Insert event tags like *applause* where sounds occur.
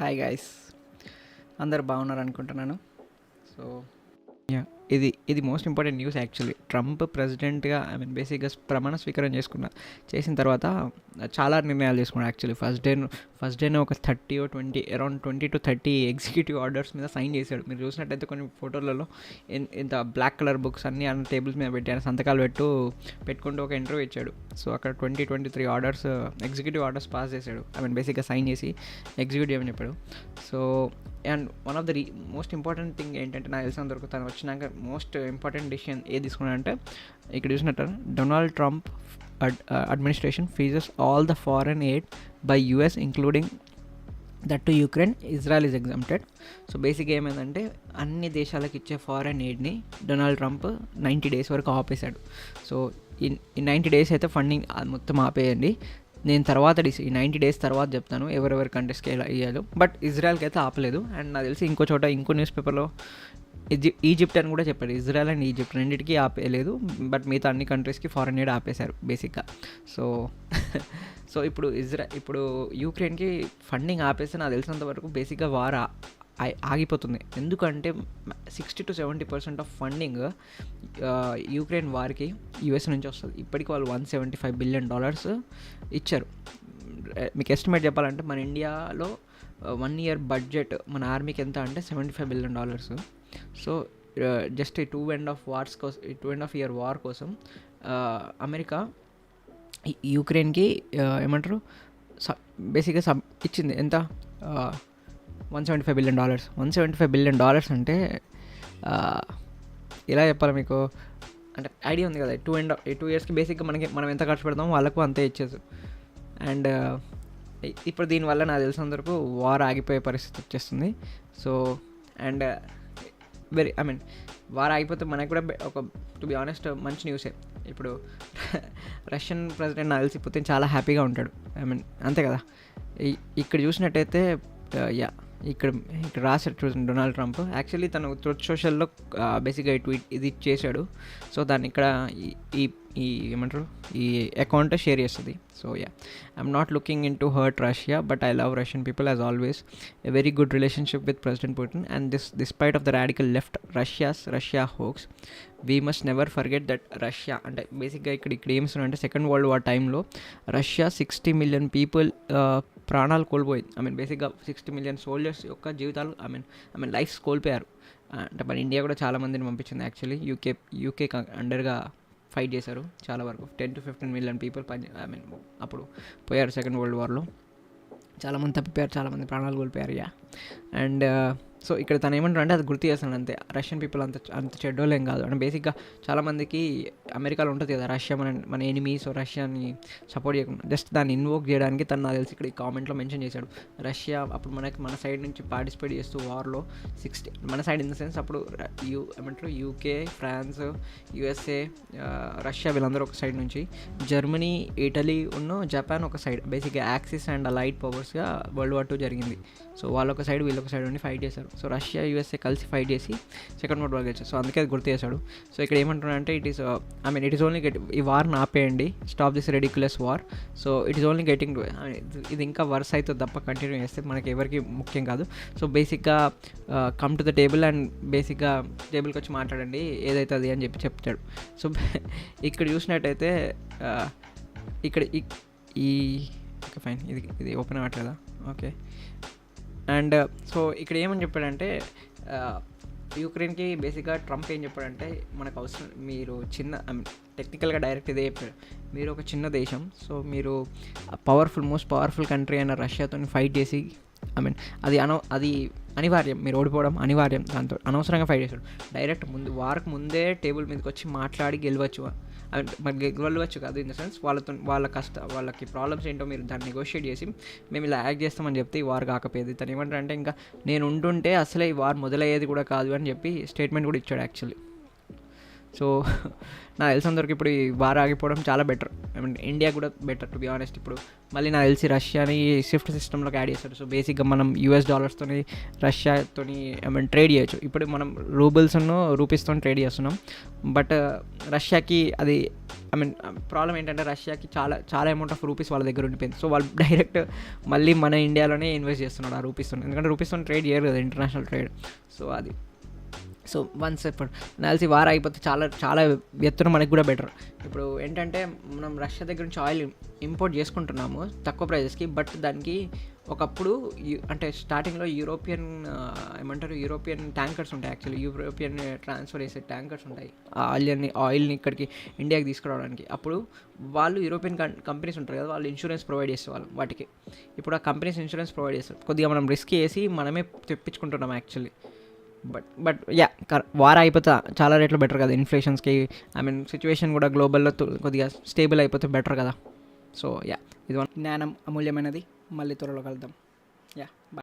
Hi guys అందరు బాగున్నారు అనుకుంటున్నాను సో యా ఇది ఇది most important news actually Trump ప్రెసిడెంట్గా ఐ మీన్ బేసిక్గా ప్రమాణ స్వీకారం చేసుకున్న చేసిన తర్వాత చాలా నిర్ణయాలు తీసుకున్నాడు యాక్చువల్లీ ఫస్ట్ డే ఫస్ట్ డేనే ఒక thirty oh twenty around twenty to thirty executive orders మీద సైన్ చేశాడు. మీరు చూసినట్టయితే కొన్ని ఫోటోలలో ఇన్- ఇంత బ్లాక్ కలర్ బుక్స్ అన్నీ అన్న టేబుల్స్ మీద పెట్టాను సంతకాలు పెట్టు పెట్టుకుంటూ ఒక ఇంటర్వ్యూ ఇచ్చాడు. సో అక్కడ twenty twenty three orders executive orders pass చేశాడు. ఐ మీన్ బేసిక్గా సైన్ చేసి ఎగ్జిక్యూటివ్ చేయమని చెప్పాడు. So and one of the re most important thing ఏంటంటే నాకు తెలిసినంత వరకు తను వచ్చినాక మోస్ట్ ఇంపార్టెంట్ డిసిషన్ ఏది తీసుకున్నాడంటే ఇక్కడ చూసినట్టు Donald Trump administration freezes all the foreign aid by US including that to Ukraine Israel is exempted. So బేసిక్గా ఏమైందంటే అన్ని దేశాలకు ఇచ్చే ఫారెన్ ఎయిడ్ని డొనాల్డ్ ట్రంప్ నైంటీ డేస్ వరకు ఆపేశాడు. సో ఈ ఈ నైంటీ డేస్ అయితే ఫండింగ్ మొత్తం ఆపేయండి. నేను తర్వాత డిస్ ఈ నైంటీ డేస్ తర్వాత చెప్తాను ఎవరెవరి కంట్రీస్కి ఎలా ఇవ్వాలో బట్ ఇజ్రాయల్కి అయితే ఆపలేదు. అండ్ నాకు తెలిసి ఇంకో చోట ఇంకో న్యూస్ పేపర్లో ఈజిప్ట్ అని కూడా చెప్పారు. ఇజ్రాయెల్ అండ్ ఈజిప్ట్ రెండింటికి ఆపేయలేదు బట్ మిగతా అన్ని కంట్రీస్కి ఫారెన్ ఎయిడ్ ఆపేశారు బేసిక్గా. సో *laughs* సో ఇప్పుడు ఇజ్రా ఇప్పుడు యూక్రెయిన్కి ఫండింగ్ ఆపేస్తే నాకు తెలిసినంత వరకు బేసిక్గా వార్ ఆగిపోతుంది. ఎందుకంటే sixty to seventy percent of funding Ukraine వారికి యూఎస్ నుంచి వస్తుంది. ఇప్పటికి వాళ్ళు one seventy five billion dollars ఇచ్చారు. మీకు ఎస్టిమేట్ చెప్పాలంటే మన ఇండియాలో వన్ ఇయర్ బడ్జెట్ మన ఆర్మీకి ఎంత అంటే seventy five billion dollars. Uh, so just uh, ఈ టూ అండ్ హాఫ్ వార్స్ కోసం ఈ two and half year war కోసం అమెరికా యూక్రెయిన్కి ఏమంటారు? సబ్ బేసిక్గా సబ్ ఇచ్చింది. ఎంత? One seventy five billion dollars one seventy five billion dollars అంటే uh, ఎలా చెప్పాలి మీకు? అంటే ఐడియా ఉంది కదా టూ అండ్ టూ ఇయర్స్కి బేసిక్గా మనకి మనం ఎంత ఖర్చు పెడతామో వాళ్ళకు అంతే ఇచ్చేది అండ్ ఇప్పుడు దీనివల్ల నాకు తెలిసినంత వరకు వార్ ఆగిపోయే పరిస్థితి వచ్చేస్తుంది. So and very I mean వారు ఆగిపోతే మనకు కూడా ఒక టు బి ఆనెస్ట్ మంచి న్యూసే ఇప్పుడు రష్యన్ ప్రెసిడెంట్ నాకు తెలిసి పుతిన్ చాలా హ్యాపీగా ఉంటాడు. ఐ మీన్ అంతే కదా. ఇక్కడ చూసినట్టయితే uh, యా ఇక్కడ ఇక్కడ రాశారు చూడండి డొనాల్డ్ ట్రంప్. యాక్చువల్లీ తను ట్రూత్ సోషల్లో బేసిక్గా ట్వీట్ ఇది చేశాడు. సో దాన్ని ఇక్కడ ఈ- ఈ ఈ ఏమంటారు? ఈ అకౌంట్ షేర్ చేస్తుంది. So ya I'm not looking in to hurt Russia but I love Russian people as always a very good relationship with President Putin and this despite of the radical left Russia's Russia hoax we must never forget that Russia అంటే బేసిక్గా ఇక్కడ ఇక్కడ ఏమిస్తున్నా అంటే second world war టైంలో Russia sixty million people ప్రాణాలు కోల్పోయింది. I mean బేసిక్గా సిక్స్టీ మిలియన్ సోల్జర్స్ యొక్క జీవితాలు I mean I mean lives కోల్పోయారు. అంటే మన ఇండియా కూడా చాలా మందిని పంపించింది యాక్చువల్లీ యూకే యూకే అండర్గా ఫైట్ చేశారు చాలా వరకు. Ten to fifteen million people పని ఐ మీన్ అప్పుడు పోయారు సెకండ్ వరల్డ్ వార్లో చాలామంది తప్పిపోయారు చాలామంది ప్రాణాలు కోల్పోయారు యా అండ్ సో ఇక్కడ తను ఏమంటారు అంటే అది గుర్తు చేస్తాను అంతే. రష్యన్ పీపుల్ అంత అంత చెడ్డోళ్ళేం కాదు. అంటే బేసిక్గా చాలామందికి అమెరికాలో ఉంటుంది కదా రష్యా మన మన ఎనిమీస్ రష్యాని సపోర్ట్ చేయకుండా జస్ట్ దాన్ని ఇన్వోక్ చేయడానికి తను నాకు తెలిసి ఇక్కడ ఈ కామెంట్లో మెన్షన్ చేశాడు. రష్యా అప్పుడు మనకి మన సైడ్ నుంచి పార్టిసిపేట్ చేస్తూ వార్లో సిక్స్టీ మన సైడ్ ఇన్ ద సెన్స్ అప్పుడు యూ ఏమంటారు? యూకే ఫ్రాన్స్ యుఎస్ఏ రష్యా వీళ్ళందరూ ఒక సైడ్ నుంచి జర్మనీ ఇటలీ ఉన్న జపాన్ ఒక సైడ్ బేసిక్గా యాక్సిస్ అండ్ లైట్ పవర్స్గా వరల్డ్ వార్ టూ జరిగింది. సో వాళ్ళొక సైడ్ వీళ్ళొక సైడ్ ఉండి ఫైట్ చేశారు. సో రష్యా యూఎస్ఏ కలిసి ఫైట్ చేసి సెకండ్ వరల్డ్ వార్ గెలిచారు. సో అందుకే అది గుర్తు చేశాడు. సో ఇక్కడ ఏమంటున్నాడంటే it is I mean it is only get ఈ వార్ని ఆపేయండి. Stop this ridiculous war so it is only getting ఇది ఇంకా వర్స్ అవుతుంది తప్ప కంటిన్యూ చేస్తే మనకి ఎవరికి ముఖ్యం కాదు. సో బేసిక్గా come to the table and బేసిక్గా టేబుల్కి వచ్చి మాట్లాడండి. ఏదైతే అది అని చెప్పి చెప్తాడు. సో *laughs* ఇక్కడ చూసినట్టయితే uh, ఇక్కడ ఈ ఓకే ఫైన్ ఇది ఇది ఓపెన్ అవ్వట్లేదా? ఓకే. అండ్ సో ఇక్కడ ఏమని చెప్పాడంటే యూక్రెయిన్కి బేసిక్గా ట్రంప్ ఏం చెప్పాడంటే మనకు అవసరం మీరు చిన్న టెక్నికల్గా డైరెక్ట్ ఇదే చెప్పాడు. మీరు ఒక చిన్న దేశం సో మీరు పవర్ఫుల్ మోస్ట్ పవర్ఫుల్ కంట్రీ అయిన రష్యాతో ఫైట్ చేసి ఐ మీన్ అది అనవ అది అనివార్యం. మీరు ఓడిపోవడం అనివార్యం. దాంతో అనవసరంగా ఫైట్ చేశాడు డైరెక్ట్ ముందు వారికి ముందే టేబుల్ మీదకి వచ్చి మాట్లాడి గెలవచ్చు. మరి గెలవచ్చు కాదు ఇన్ ద సెన్స్ వాళ్ళతో వాళ్ళ కష్ట వాళ్ళకి ప్రాబ్లమ్స్ ఏంటో మీరు దాన్ని నెగోషియేట్ చేసి మేము ఇలా యాక్ట్ చేస్తామని చెప్తే ఈ వార్ కాకపోయేది. తను ఏమంటారంటే ఇంకా నేను ఉంటుంటే అసలే ఈ వార్ మొదలయ్యేది కూడా కాదు అని చెప్పి స్టేట్మెంట్ కూడా ఇచ్చాడు యాక్చువల్లీ సో *laughs* నాకు తెలిసినంతవరకు ఇప్పుడు ఈ వార్ ఆగిపోవడం చాలా బెటర్ ఐ మీన్ ఇండియా కూడా బెటర్ టు బి ఆనెస్ట్ ఇప్పుడు మళ్ళీ నాకు తెలిసి రష్యాని షిఫ్ట్ సిస్టంలోకి యాడ్ చేస్తారు సో బేసిక్గా మనం యూఎస్ డాలర్స్తోని రష్యాతోని ఐ మీన్ ట్రేడ్ చేయొచ్చు. ఇప్పుడు మనం రూబుల్స్ను రూపీస్తో ట్రేడ్ చేస్తున్నాం. బట్ uh, రష్యాకి అది ఐ మీన్ ప్రాబ్లం ఏంటంటే రష్యాకి చాలా చాలా అమౌంట్ ఆఫ్ రూపీస్ వాళ్ళ దగ్గర ఉండిపోయింది. సో వాళ్ళు డైరెక్ట్ మళ్ళీ మన ఇండియాలోనే ఇన్వెస్ట్ చేస్తున్నాడు ఆ రూపీస్తో ఎందుకంటే రూపీస్తో ట్రేడ్ చేయరు కదా ఇంటర్నేషనల్ ట్రేడ్ సో అది. సో వన్స్ ఇప్పుడు నాల్సి వార్ అయిపోతే చాలా చాలా ఎత్తున మనకి కూడా బెటర్. ఇప్పుడు ఏంటంటే మనం రష్యా దగ్గర నుంచి ఆయిల్ ఇంపోర్ట్ చేసుకుంటున్నాము తక్కువ ప్రైజెస్కి బట్ దానికి ఒకప్పుడు అంటే స్టార్టింగ్లో యూరోపియన్ ఏమంటారు యూరోపియన్ ట్యాంకర్స్ ఉంటాయి యాక్చువల్లీ. యూరోపియన్ ట్రాన్స్ఫర్ చేసే ట్యాంకర్స్ ఉంటాయి. ఆయిల్ని ఆయిల్ని ఇక్కడికి ఇండియాకి తీసుకురావడానికి. అప్పుడు వాళ్ళు యూరోపియన్ కంపెనీస్ ఉంటారు కదా వాళ్ళు ఇన్సూరెన్స్ ప్రొవైడ్ చేసేవాళ్ళు వాటికి. ఇప్పుడు ఆ కంపెనీస్ ఇన్సూరెన్స్ ప్రొవైడ్ చేస్తారు. కొద్దిగా మనం రిస్క్ వేసి మనమే తెప్పించుకుంటున్నాం actually. But but ya war అయిపోతే చాలా రేట్లు బెటర్ కదా ఇన్ఫ్లేషన్స్కి ఐ మీన్ సిచ్యువేషన్ కూడా గ్లోబల్లో కొద్దిగా స్టేబుల్ అయిపోతే బెటర్ కదా. సో యా ఇది జ్ఞానం అమూల్యమైనది. మళ్ళీ త్వరలో కలుద్దాం.